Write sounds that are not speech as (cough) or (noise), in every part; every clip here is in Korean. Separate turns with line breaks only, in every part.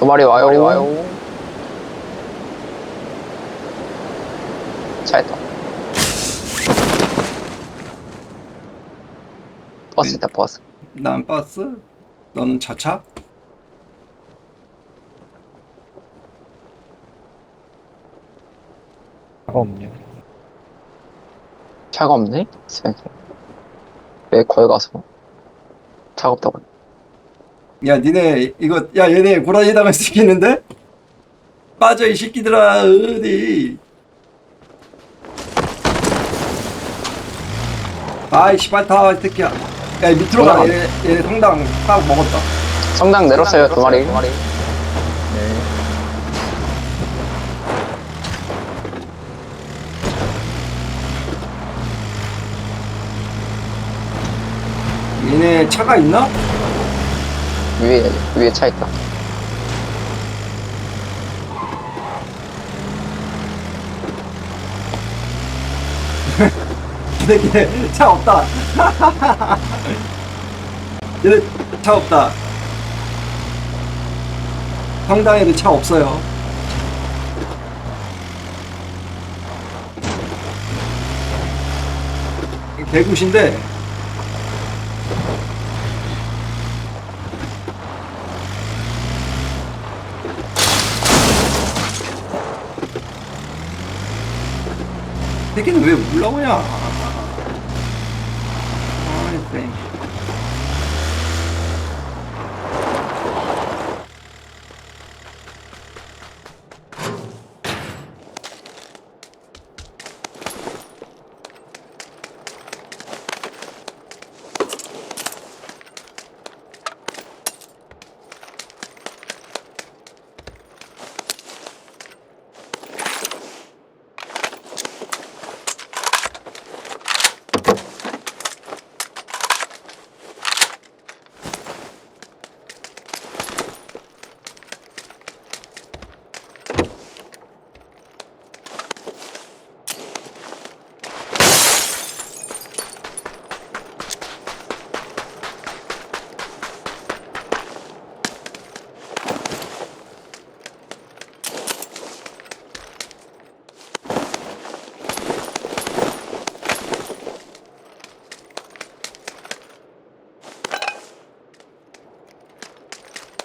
두 마리 와요. 와요. 차 있다. 버스 있다, 버스.
난 버스, 너는 자차?
차가 없냐?
차가 없네? 스pen서. 왜 거기 가서 차가 없다고.
야, 니네 이거 야 얘네 고라니 당할 수 있겠는데? 빠져 이 새끼들아 어디? 아이 씨발 타이 새끼야. 야 밑으로 가. 얘네, 얘네 성당 딱 먹었다.
성당 내렸어요, 두 마리. 두 마리.
얘네 차가 있나?
위에, 위에 차 있다.
이 새끼 차 없다. (laughs) 얘네 차 없다. 성당에도 차 없어요. 개굿인데 새끼는 왜 올라오냐? 아이, 땡. 뾰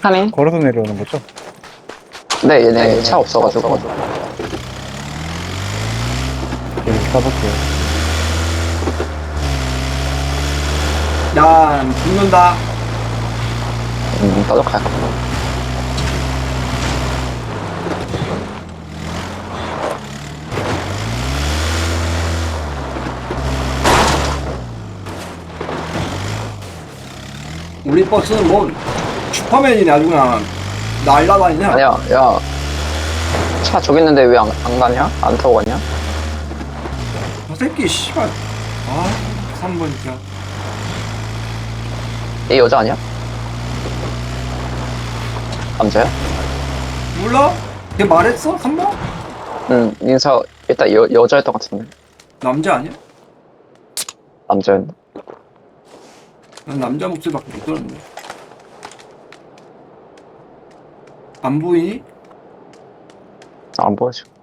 파밍?
걸어서 내려오는 거죠?
네, 얘네 차 없어가지고.
여기 가볼게요.
야, 죽는다.
음, 나도 갈까.
우리 버스는 뭐, 슈퍼맨이네, 아주 그냥. 날라다니냐?
아니야, 야. 차 저기 있는데 왜 안 안 가냐? 안 타고 가냐?
저 새끼, 씨발. 아, 3번 진짜.
얘 여자 아니야? 남자야?
몰라? 걔 말했어? 3번?
응, 인사, 일단 여, 여자였던 것 같은데.
남자 아니야?
남자였나?
난 남자 목소리밖에 못 들었는데. 안 보이니?
안 보여, 지금.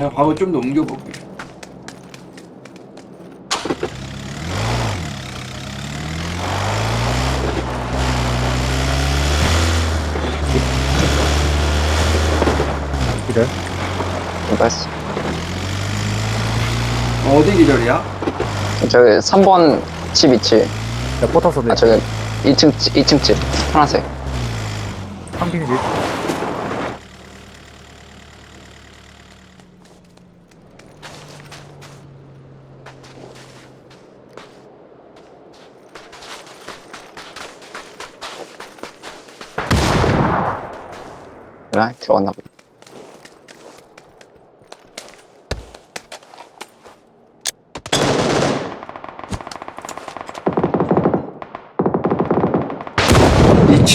내가 과거 좀더 옮겨볼게.
이거 했어.
어디 기절이야?
저기 3번 집 있지?
야, 뻗어서
아. 저기 2층, 집- 2층 집. 파란색.
한빙 집.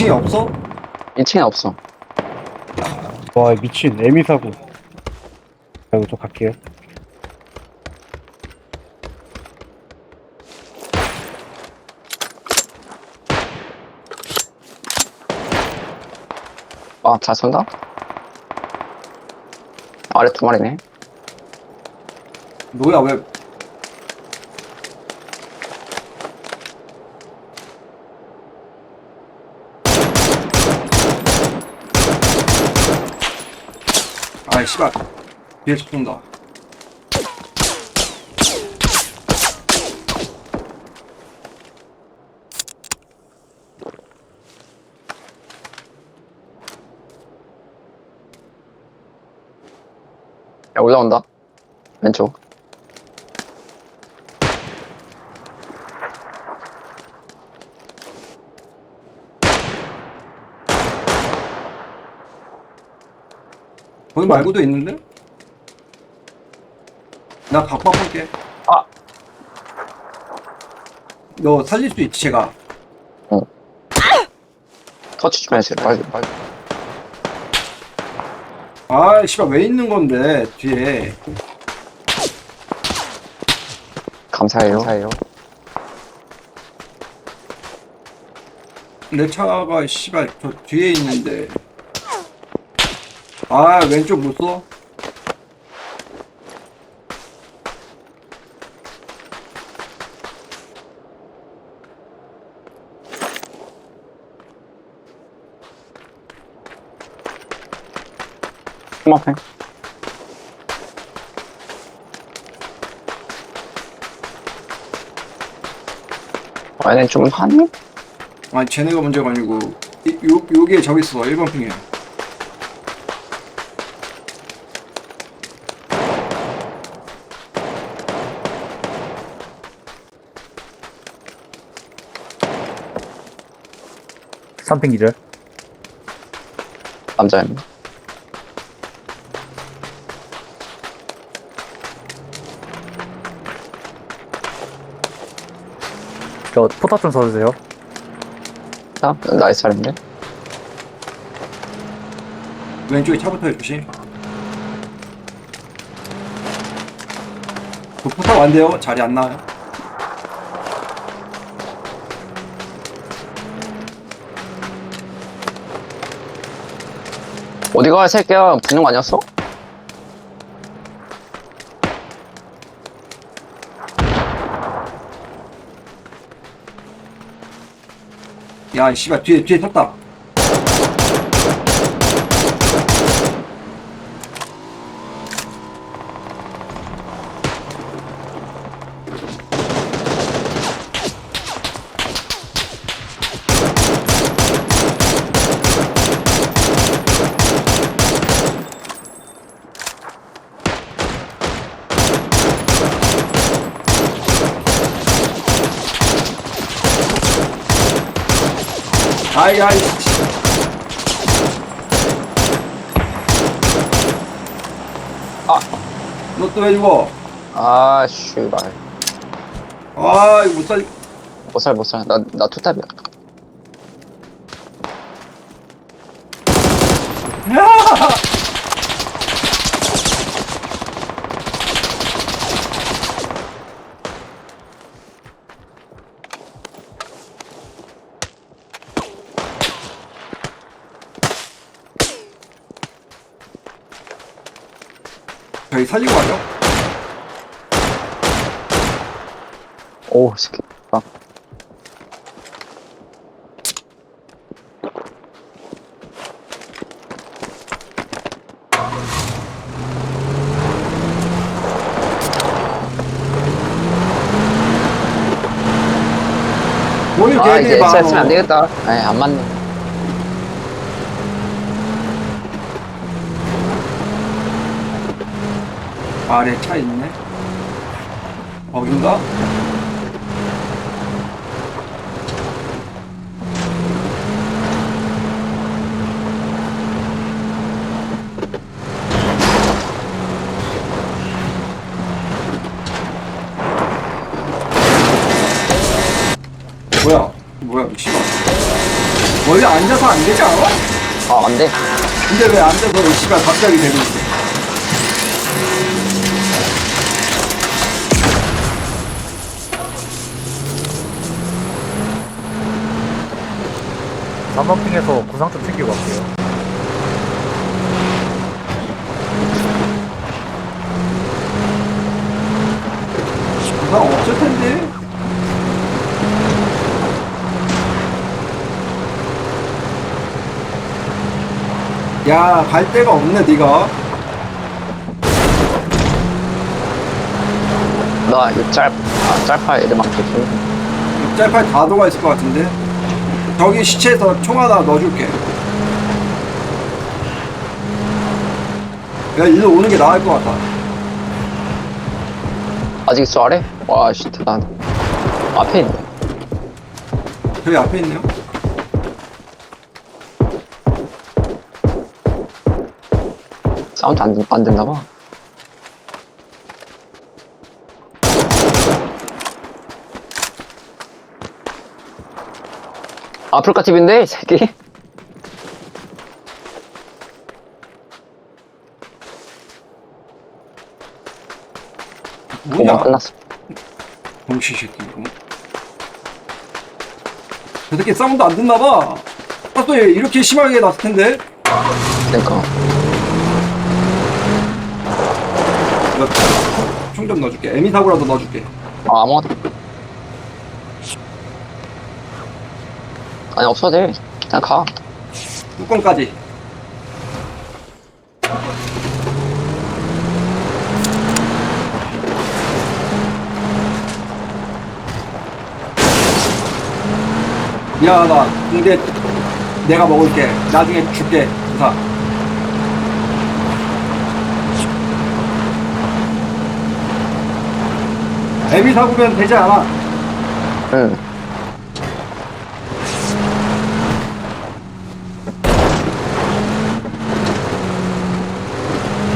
2층에 없어?
1층에 없어.
와 미친 애미 사고 자 이거 좀 갈게요
아, 잘 쏜다? 아래 두 마리네.
너야 왜 아이 씨발 뒤에서 쏜다
야, 올라온다. 왼쪽.
거기 말고도 있는데? 나 갖고 와볼게
아!
너 살릴 수 있지 제가
터치 좀 해주세요. 빨리, 빨리.
아이 씨발 왜 있는 건데 뒤에
감사해요. 감사해요.
내 차가 씨발 저 뒤에 있는데 아 왼쪽 못 써?
앞에 아니 좀 하니?
아니 쟤네가 문제가 아니고 이, 요, 요게 저기 있어 1번
핑이야 3핑 기절.
남자입니다.
저 포탑 좀 써주세요.
아, 나이스 차례인데.
왼쪽에 차부터 조심. 그 포탑 안 돼요. 자리 안 나와요.
어디가, 이 새끼야? 붙는 거 아니었어?
야 씨발 뒤에 뒤에 탔다 아이 아이
아.
너또왜 죽어
아, 씨발.
아 이거 못 살.
못 살, 못 살. 나, 나 투탑이야.
저희 살리고 가죠.
오, 새끼. 아.
뭐 이렇게
아, 이제
많아.
했으면 안 되겠다. 에이, 안 맞네.
아래 차 있네. 거긴가? 뭐야? 뭐야 미친아. 원래 앉아서 안 되지 않아?
아, 안 돼.
근데 왜 앉아서 이 씨발 갑자기 되고 있어?
핑에서 구상 좀 챙기고 갈게요.
부상 없을 텐데. 야, 갈 데가 없네, 네가.
나, 이 짤, 아, 짤파 애들 많게 좀.
짤팔 다도가 있을 것 같은데. 저기 시체에서 총 하나 넣어줄게. 야, 일로 오는 게 나을 것 같아.
아직 있어, 아래? 와, 씨, 대단. 앞에 있네.
저기 앞에 있네요.
사운드 안, 안 된다 봐. 아프리카 TV인데 새끼 뭐야? 아, 끝났어
정치 새끼 저 새끼 사운드 안 듣나봐. 아, 또 이렇게 심하게 났을 텐데.
그러니까
총좀 넣어줄게. 에미 사고라도 넣어줄게.
아 아무것도 아니, 없어도 돼. 그냥 가.
뚜껑까지. 미안하다. 근데 내가 먹을게. 나중에 줄게. 부사. 애미 사고면 되지 않아.
응.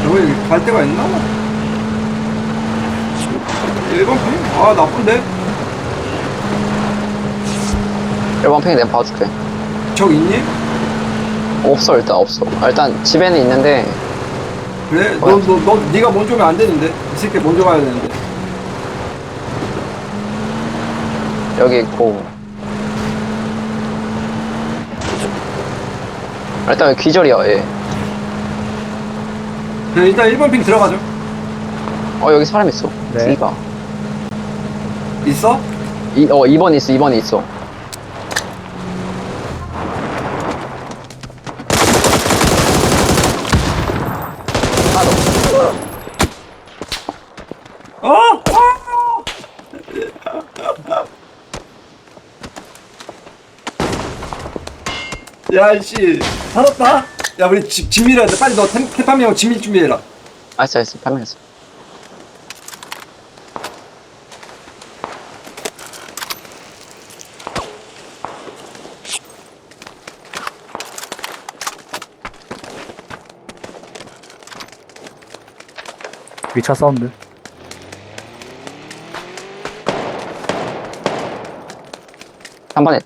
여기 갈 데가 있나? 1번 핑? 아, 나쁜데?
1번 팽이 내가 봐줄게.
적 있니?
없어, 일단 없어. 아, 일단 집에는 있는데,
그래? 너, 너, 너, 네가 먼저 오면 안 되는데. 이 새끼 먼저 가야 되는데.
여기 있고. 아, 일단 여기 기절이야, 얘.
그래, 일단 1번 핑 들어가죠.
어, 여기 사람 있어.
네.
이봐.
있어?
이, 어, 2번 있어, 2번에 있어. 하나 더.
어? 어? 야, 이씨. 살았다? 야, 우리 집, 집 밀어야 돼. 빨리 너 템, 템파미하고 집밀 준비해라.
알았어, 알았어. 판매했어.
위차 사운드.
한 번에 있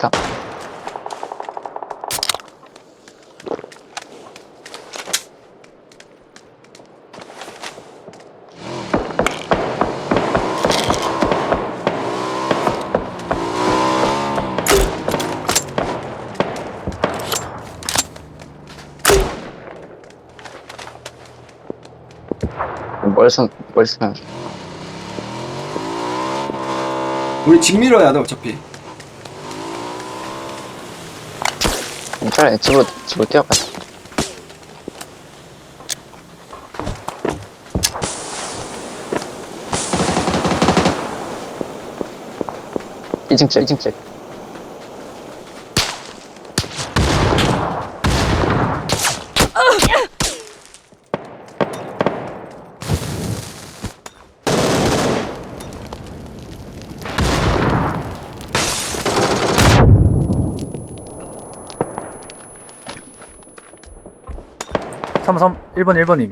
다. 멀선, 멀선.
우리 집 밀어야 돼, 어차피.
차라리 집으로, 집으로 뛰어가. 이층 집, 이층 집.
삼삼 1번 1번이.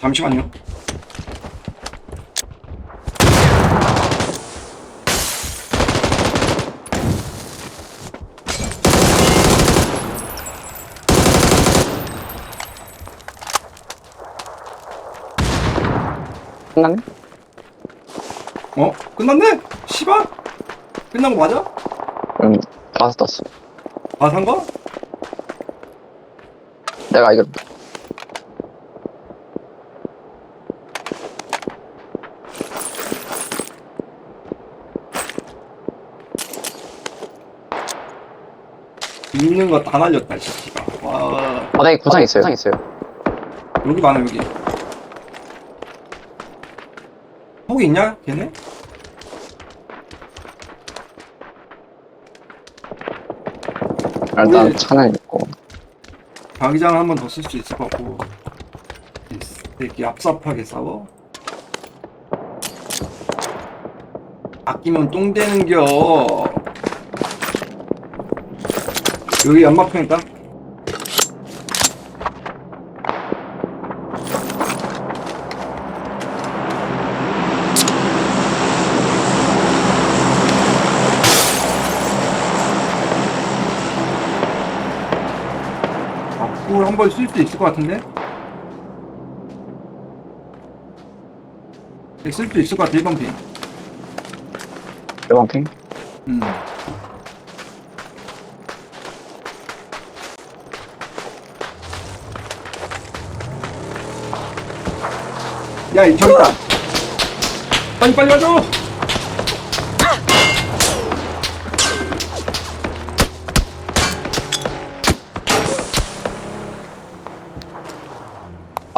잠시만요.
끝났네?
어? 끝났네? 씨발? 끝난 거 맞아?
응, 가서 떴어.
아, 산 거?
내가 알기로.
있는 거 다 날렸다, 이 새끼가. 와,
바닥에 구상 있어요. 구상 있어요.
여기 많아, 여기. 폭이 있냐, 걔네?
일단
우리-
차는 있고.
자기장 한 번 더 쓸 수 있을 것 같고. 이 새끼 얍삽하게 싸워. 아끼면 똥 되는겨. 여기 연막평 있다. 앞으로 한번 쓸수 있을 것 같은데? 쓸수 있을 것 같아, 1번 핑.
1번 핑?
음. 야, 이 저기 있다. 빨리 빨리 와줘.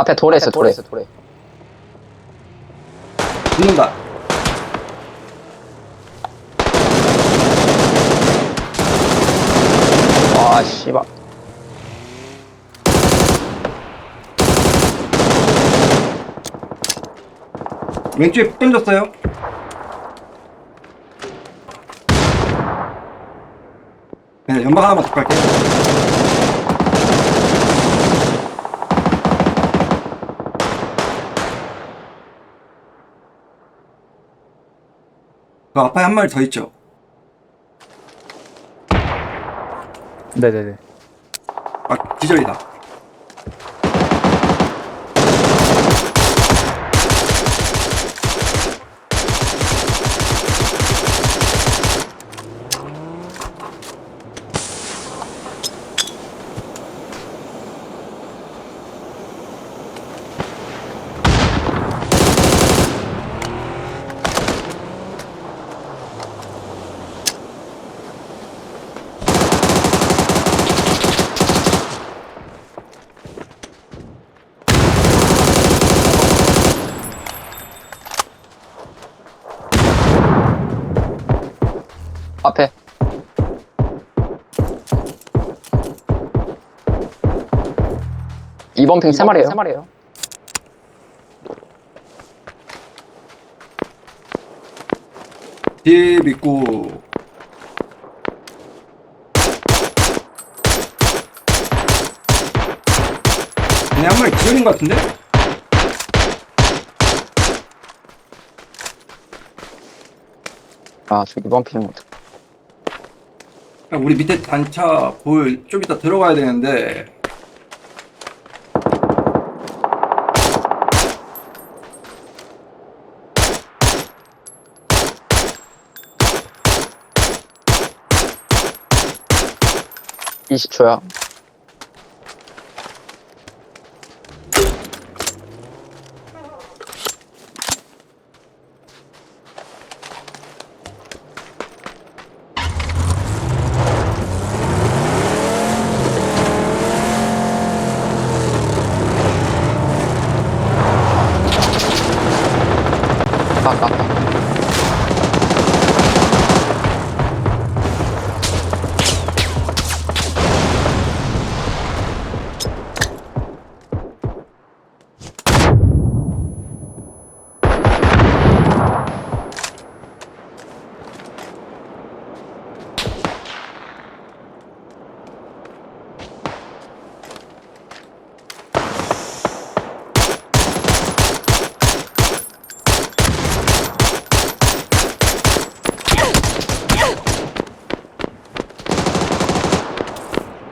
앞에 돌에 있어, 돌에 있어, 돌에.
붙는다.
와, 씨발.
왼쪽에 푹 던졌어요. 네, 연막 하나만 더 갈게. 그 앞에 한 마리 더 있죠.
네네네.
아, 기절이다.
이번 핑 3마리에요. 3마리에요.
딥 있고 얘네 한 마리 기절인 것 같은데?
아, 저 2번 핑은 어떡해.
우리 밑에 단차 보일 좀 이따 들어가야 되는데
이십 초야 아, 아, 아.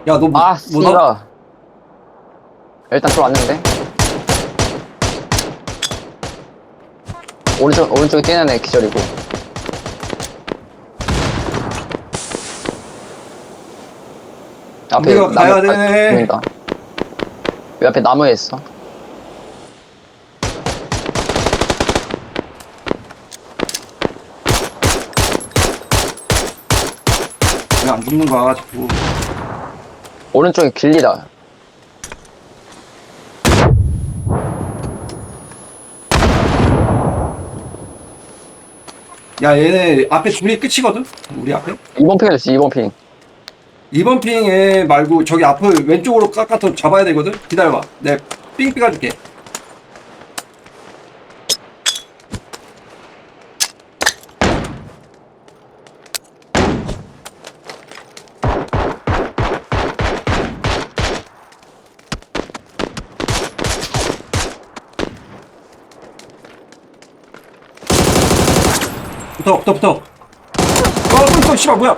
야 너 뭐,
아,
뭐나?
씨발. 일단 들어왔는데. 오른쪽, 오른쪽에 뛰는 애 기절이고. 앞에
우리가 가야
나무- 아,
되네.
보인다. 왜 앞에 나무에 있어?
왜 안 죽는 거야 자꾸
오른쪽에 길리다.
야 얘네 앞에 줄이 끝이거든? 우리 앞에?
이번 핑 해줬지, 이번 핑.
2번 핑에 말고 저기 앞을 왼쪽으로 깎아서 잡아야 되거든? 기다려봐 내삥 삐가줄게 붙어 붙어 붙어 어 붙어 씨발 뭐야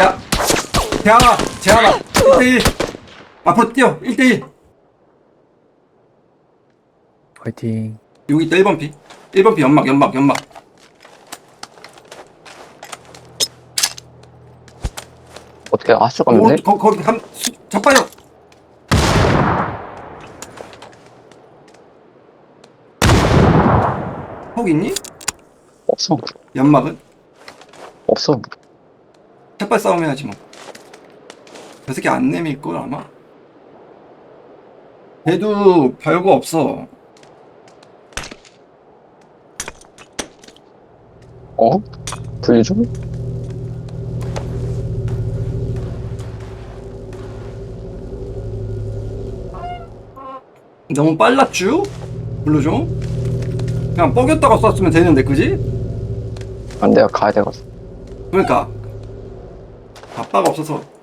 야 재환아 재환아 1대1 앞으로 뛰어 1대1
화이팅.
여기 있다 1번 피 1번 피 연막 연막 연막
어떻게 아, 수가
오,
없는데?
거, 거기 한 수- 자빠요 폭 있니?
없어.
연막은?
없어.
햇발 싸움 해야지 뭐. 저 새끼 안 내밀걸 아마. 걔도 별거 없어.
어? 분리 좀?
너무 빨랐쥬? 블루 좀? 그냥 뻐겼다가 쐈으면 되는데 그지?
안 내가 가야 되거든.
그러니까 아빠가 없어서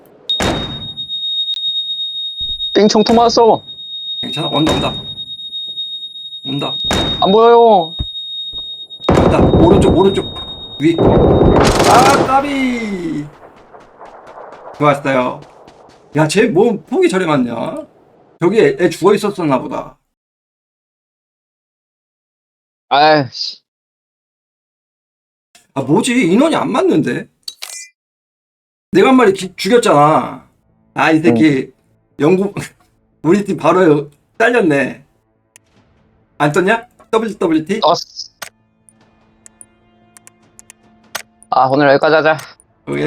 띵청토 맞았어.
괜찮아 온다 온다. 온다.
안 보여요.
온다. 오른쪽 오른쪽. 위아 까비. 좋았어요. 야쟤 뭐 폭이 저리 많냐? 저기 애, 애 죽어 있었었나 보다.
아이씨.
아 뭐지? 인원이 안 맞는데? 내가 한 마리 기- 죽였잖아. 아 이 새끼 영국 (laughs) 우리 팀 바로 잘렸네 안 떴냐? WWT?
떴어. 아, 오늘 여기까지 하자.
오케이